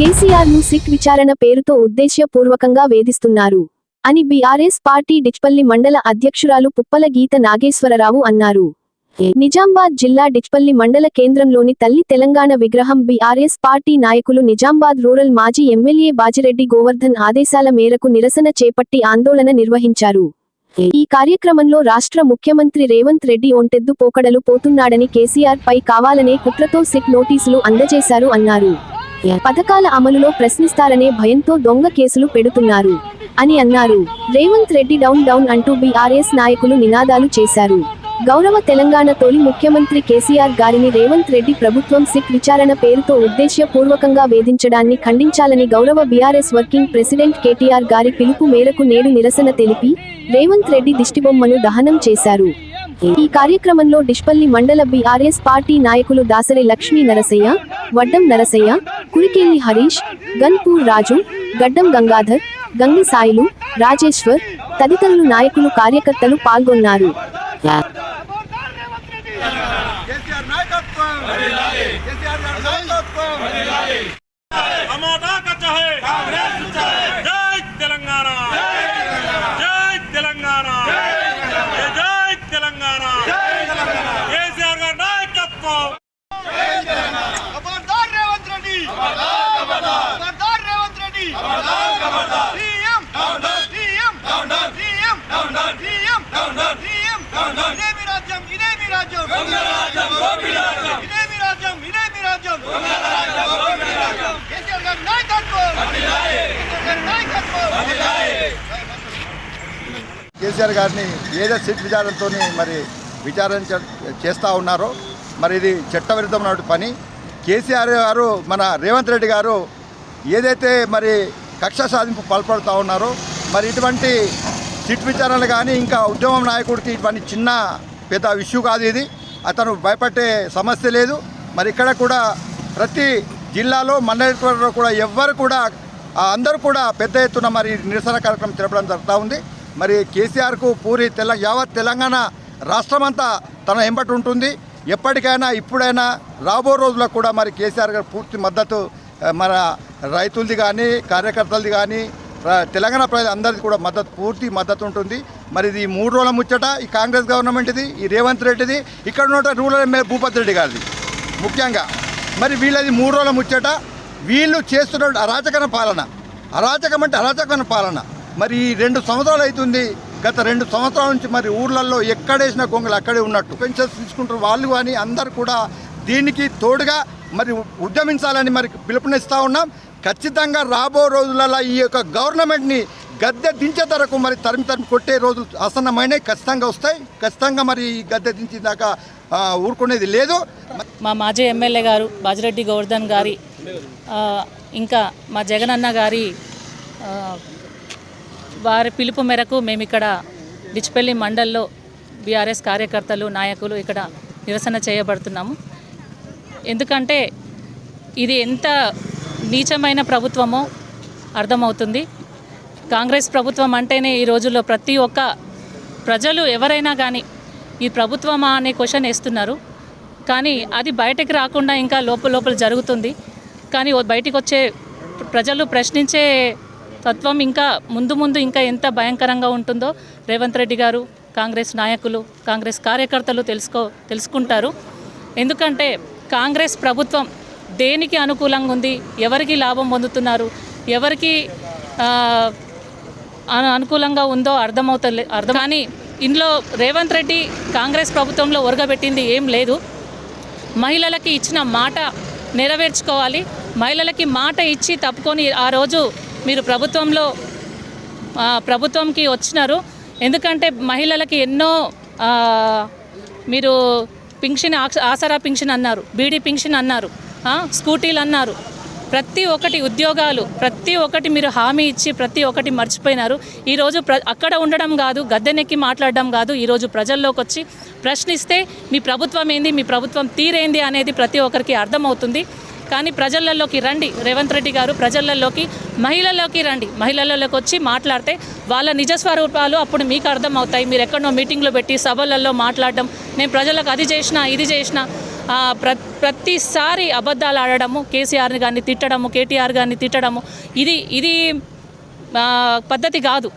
కేసీఆర్ను సిట్ విచారణ పేరుతో ఉద్దేశ్యపూర్వకంగా వేధిస్తున్నారు అని బీఆర్ఎస్ పార్టీ డిచ్పల్లి మండల అధ్యక్షురాలు పుప్పల గీత నాగేశ్వరరావు అన్నారు. నిజామాబాద్ జిల్లా డిచ్పల్లి మండల కేంద్రంలోని తల్లి తెలంగాణ విగ్రహం బీఆర్ఎస్ పార్టీ నాయకులు నిజామాబాద్ రూరల్ మాజీ ఎమ్మెల్యే బాజిరెడ్డి గోవర్ధన్ ఆదేశాల మేరకు నిరసన చేపట్టి ఆందోళన నిర్వహించారు. ఈ కార్యక్రమంలో రాష్ట్ర ముఖ్యమంత్రి రేవంత్ రెడ్డి ఒంటెద్దు పోకడలు పోతున్నాడని కేసీఆర్ పై కావాలనే కుట్రతో సిట్ నోటీసులు అందజేశారు అన్నారు. పథకాల అమలులో ప్రశ్నిస్తారనే భయంతో దొంగ కేసులు పెడుతున్నారు అని అన్నారు. రేవంత్ రెడ్డి డౌన్ డౌన్ అంటూ బీఆర్ఎస్ నాయకులు నినాదాలు చేశారు. గౌరవ తెలంగాణ తొలి ముఖ్యమంత్రి కేసీఆర్ గారిని రేవంత్ రెడ్డి ప్రభుత్వం సిట్ విచారణ పేరుతో ఉద్దేశ్యపూర్వకంగా వేధించడాన్ని ఖండించాలని గౌరవ బీఆర్ఎస్ వర్కింగ్ ప్రెసిడెంట్ కేటీఆర్ గారి పిలుపు మేరకు నేడు నిరసన తెలిపి రేవంత్ రెడ్డి దిష్టిబొమ్మను దహనం చేశారు. ఈ కార్యక్రమంలో డిష్పల్లి మండల బీఆర్ఎస్ పార్టీ నాయకులు దాసరి లక్ష్మీ నరసయ్య వడ్డం నరసయ్య కురికేలి హరీష్ గన్పూర్ రాజు గడ్డం గంగాధర్ గంగి సాయిలు రాజేశ్వర్ తదితరులు నాయకులు కార్యకర్తలు పాల్గొన్నారు. కేసీఆర్ గారిని ఏదో సిట్ విచారణతో మరి విచారణ చే- చేస్తూ ఉన్నారో మరి ఇది చట్టవిరుద్ధమైన పని. కేసీఆర్ గారు మన రేవంత్ రెడ్డి గారు ఏదైతే మరి కక్ష సాధింపు పాల్పడుతూ ఉన్నారు. మరి ఇటువంటి సిట్ విచారణలు కానీ ఇంకా ఉద్యమం నాయకుడికి ఇటువంటి చిన్న పెద్ద ఇష్యూ కాదు ఇది. అతను భయపడే సమస్య లేదు. మరి ఇక్కడ కూడా ప్రతి జిల్లాలో మండలిలో కూడా ఎవ్వరు కూడా అందరూ కూడా పెద్ద ఎత్తున మరి నిరసన కార్యక్రమం తెలపడం జరుగుతూ ఉంది. మరి కేసీఆర్కు పూరి తెల యావత్ తెలంగాణ రాష్ట్రమంతా తన ఎంబటి ఉంటుంది. ఎప్పటికైనా ఇప్పుడైనా రాబో రోజుల్లో కూడా మరి కేసీఆర్ గారు పూర్తి మద్దతు మన రైతులది కానీ కార్యకర్తలది కానీ తెలంగాణ ప్రజలు అందరిది కూడా మద్దతు పూర్తి మద్దతు ఉంటుంది. మరి ఇది మూడు రోజుల ముచ్చట ఈ కాంగ్రెస్ గవర్నమెంట్ది ఈ రేవంత్ రెడ్డిది ఇక్కడ ఉన్న రూరల్ ఎమ్మెల్యే భూపతి రెడ్డి గారిది ముఖ్యంగా. మరి వీళ్ళది మూడు రోజుల ముచ్చట వీళ్ళు చేస్తున్న అరాచకన పాలన. అరాచకం అంటే అరాచకన పాలన. మరి ఈ రెండు సంవత్సరాలు అవుతుంది గత రెండు సంవత్సరాల నుంచి మరి ఊర్లలో ఎక్కడేసిన గొంగలు అక్కడే ఉన్నట్టు. పెన్షన్స్ తీసుకుంటారు వాళ్ళు కానీ అందరు కూడా దీనికి తోడుగా మరి ఉద్యమించాలని మరి పిలుపునిస్తూ ఉన్నాం. ఖచ్చితంగా రాబో రోజులలో ఈ యొక్క గవర్నమెంట్ని గద్దె దించే ధరకు మరి తరిమి తరిమి కొట్టే రోజులు ఆసన్నమైనవి ఖచ్చితంగా వస్తాయి. ఖచ్చితంగా మరి ఈ గద్దె దించేదాకా దాకా ఊరుకునేది లేదు. మా మాజీ ఎమ్మెల్యే గారు బాజిరెడ్డి గోవర్ధన్ గారి ఇంకా మా జగనన్న గారి వారి పిలుపు మేరకు మేము ఇక్కడ డిచ్పల్లి మండల్లో బీఆర్ఎస్ కార్యకర్తలు నాయకులు ఇక్కడ నిరసన చేయబడుతున్నాము. ఎందుకంటే ఇది ఎంత నీచమైన ప్రభుత్వమో అర్థమవుతుంది. కాంగ్రెస్ ప్రభుత్వం అంటేనే ఈ రోజుల్లో ప్రతి ఒక్క ప్రజలు ఎవరైనా కానీ ఈ ప్రభుత్వమా అనే క్వశ్చన్ వేస్తున్నారు. కానీ అది బయటకు రాకుండా ఇంకా లోపల లోపల జరుగుతుంది. కానీ బయటికి వచ్చే ప్రజలు ప్రశ్నించే తత్వం ఇంకా ముందు ముందు ఇంకా ఎంత భయంకరంగా ఉంటుందో రేవంత్ రెడ్డి గారు కాంగ్రెస్ నాయకులు కాంగ్రెస్ కార్యకర్తలు తెలుసుకో తెలుసుకుంటారు. ఎందుకంటే కాంగ్రెస్ ప్రభుత్వం దేనికి అనుకూలంగా ఉంది? ఎవరికి లాభం పొందుతున్నారు? ఎవరికి అను- అనుకూలంగా ఉందో అర్థమవుతలే అర్థం కానీ ఇందులో రేవంత్ రెడ్డి కాంగ్రెస్ ప్రభుత్వంలో ఒరగబెట్టింది ఏం లేదు. మహిళలకి ఇచ్చిన మాట నెరవేర్చుకోవాలి. మహిళలకి మాట ఇచ్చి తప్పుకొని ఆ రోజు మీరు ప్రభుత్వంలో ప్రభుత్వంకి వచ్చినారు. ఎందుకంటే మహిళలకి ఎన్నో మీరు పింఛన్ ఆసరా పింఛన్ అన్నారు బీడీ పింఛన్ అన్నారు స్కూటీలు అన్నారు. ప్రతి ఒక్కటి ఉద్యోగాలు ప్రతి ఒక్కటి మీరు హామీ ఇచ్చి ప్రతి ఒక్కటి మర్చిపోయినారు. ఈరోజు ప్ర అక్కడ ఉండడం కాదు గద్దెనెక్కి మాట్లాడడం కాదు ఈరోజు ప్రజల్లోకి వచ్చి ప్రశ్నిస్తే మీ ప్రభుత్వం ఏంది మీ ప్రభుత్వం తీరేంది అనేది ప్రతి ఒక్కరికి అర్థమవుతుంది. కానీ ప్రజలలోకి రండి. రేవంత్ రెడ్డి గారు ప్రజలలోకి మహిళల్లోకి రండి. మహిళలలోకి వచ్చి మాట్లాడితే వాళ్ళ నిజ స్వరూపాలు అప్పుడు మీకు అర్థం అవుతాయి మీరు ఎక్కడో మీటింగ్లో పెట్టి సభలలో మాట్లాడడం నేను ప్రజలకు అది చేసిన ఇది చేసిన ప్ర ప్రతిసారి అబద్ధాలు ఆడడము కేసీఆర్ని కానీ తిట్టడము కేటీఆర్ కానీ తిట్టడము ఇది ఇది పద్ధతి కాదు.